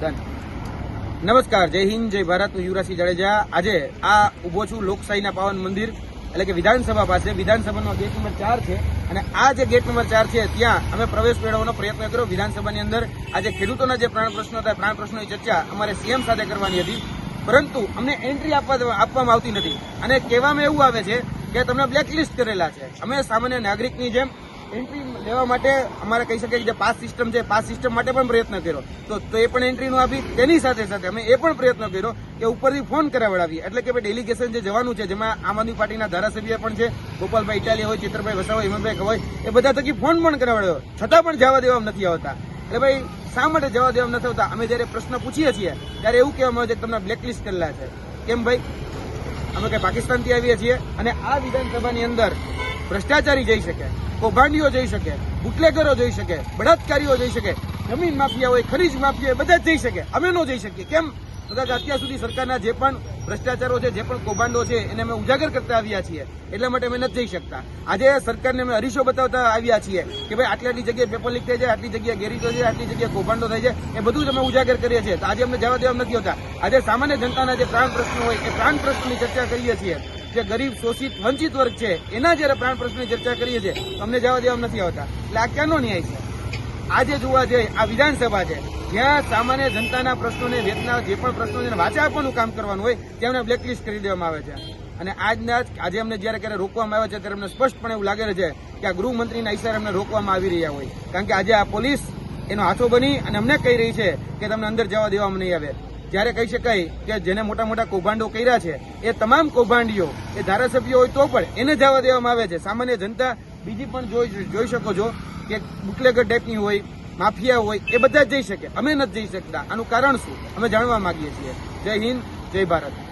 Done નમસ્કાર, જય હિન્દ, જય ભારત, હું યુવરાજસિંહ જાડેજા. આજે આ ઊભો છું લોકશાહીના પાવન મંદિર, એટલે કે વિધાનસભા પાસે. વિધાનસભાનો ગેટ નંબર ચાર છે અને આ જે ગેટ નંબર ચાર છે, ત્યાં અમે પ્રવેશ મેળવવાનો પ્રયત્ન કર્યો. વિધાનસભાની અંદર આજે ખેડૂતોના જે પ્રાણ પ્રશ્નો હતા, પ્રાણ પ્રશ્નોની ચર્ચા અમારે સીએમ સાથે કરવાની હતી. પરંતુ અમને એન્ટ્રી આપવા આપવામાં આવતી નથી. અને કહેવામાં એવું આવે છે કે તમને બ્લેકલિસ્ટ કરેલા છે. અમે સામાન્ય નાગરિકની જેમ એન્ટ્રી લેવા માટે અમારે કહી શકીએ કે પાસ સિસ્ટમ છે, પાસ સિસ્ટમ માટે પણ પ્રયત્ન કર્યો. તો તો એ પણ એન્ટ્રી નો આપી, તેની સાથે સાથે અમે એ પણ પ્રયત્ન કર્યો કે ઉપરથી ફોન કરાવડાવીએ. એટલે કે ભાઈ ડેલિગેશન જે જવાનું છે, જેમાં આમ આદમી પાર્ટીના ધારાસભ્ય પણ છે, ગોપાલભાઈ ઇટાલિયા હોય, ચિત્રભાઈ વસાવા, હિંમતભાઈ ખવાય એ બધા થકી ફોન પણ કરાવડાવ્યો છતાં પણ જવા દેવામાં નથી આવતા. એટલે ભાઈ, શા માટે જવા દેવામાં નથી આવતા? અમે જયારે પ્રશ્ન પૂછીએ છીએ, ત્યારે એવું કહેવામાં આવે છે કે તમને બ્લેકલિસ્ટ કરેલા છે. કેમ ભાઈ? અમે કઈ પાકિસ્તાનથી આવીએ છીએ અને આ વિધાનસભાની અંદર ભ્રષ્ટાચારી જઈ શકે, કૌભાંડીઓ જઈ શકે, બુટલેગરો જઈ શકે, બળાત્કારીઓ જઈ શકે, જમીન માફિયા હોય ખરીજ માફિયા હોય બધા જ જઈ શકે, અમે ન જઈ શકીએ. કેમ? તો કે અત્યાર સુધી સરકારના જે પણ ભ્રષ્ટાચારો છે, જે પણ કૌભાંડો છે, એને અમે ઉજાગર કરતા આવ્યા છીએ. એટલા માટે અમે નથી જઈ શકતા. આજે સરકારને અમે હરીશો બતાવતા આવ્યા છીએ કે ભાઈ આટલી આટલી જગ્યાએ પેપર લીક થાય છે આટલી જગ્યાએ ગેરીટો છે, આટલી જગ્યાએ કૌભાંડો થાય છે, એ બધું જ અમે ઉજાગર કરીએ છીએ. તો આજે અમને જવા દેવા નથી હોતા. આજે સામાન્ય જનતાના જે પ્રાણ પ્રશ્નો હોય, એ પ્રાણ પ્રશ્નની ચર્ચા કરીએ છીએ. જે ગરીબ, શોષિત, વંચિત વર્ગ છે, એના જયારે પ્રાણ પ્રશ્નની ચર્ચા કરીએ છીએ તમને જવા દેવા નથી આવતા. એટલે આ ક્યાંનો ન્યાય છે? આજે જોવા જઈએ, આ વિધાનસભા છે, જ્યાં સામાન્ય જનતાના પ્રશ્નોને વેતના જે પણ પ્રશ્નો વાચા આપવાનું કામ કરવાનું હોય, તેમને બ્લેકલિસ્ટ કરી દેવામાં આવે છે. અને આજના આજે અમને જ્યારે ક્યારે રોકવામાં આવે છે, ત્યારે અમને સ્પષ્ટપણે એવું લાગે છે કે આ ગૃહમંત્રીના ઇશારે અમને રોકવામાં આવી રહ્યા હોય. કારણ કે આજે આ પોલીસ એનો હાથો બની અને અમને કહી રહી છે કે તમને અંદર જવા દેવામાં નહીં આવે. જ્યારે કહી શકાય કે જેને મોટા મોટા કૌભાંડો કર્યા છે, એ તમામ કૌભાંડીઓ, એ ધારાસભ્યો હોય તો પણ એને જવા દેવામાં આવે છે. સામાન્ય જનતા બીજી પણ જોઈ જોઈ શકો છો કે બુકલેગર ટાઈપની હોય, માફિયા હોય, એ બધા જઈ શકે. અમે નથી જઈ શકતા. આનું કારણ શું? અમે જાણવા માંગીએ છીએ. જય હિન્દ, જય ભારત.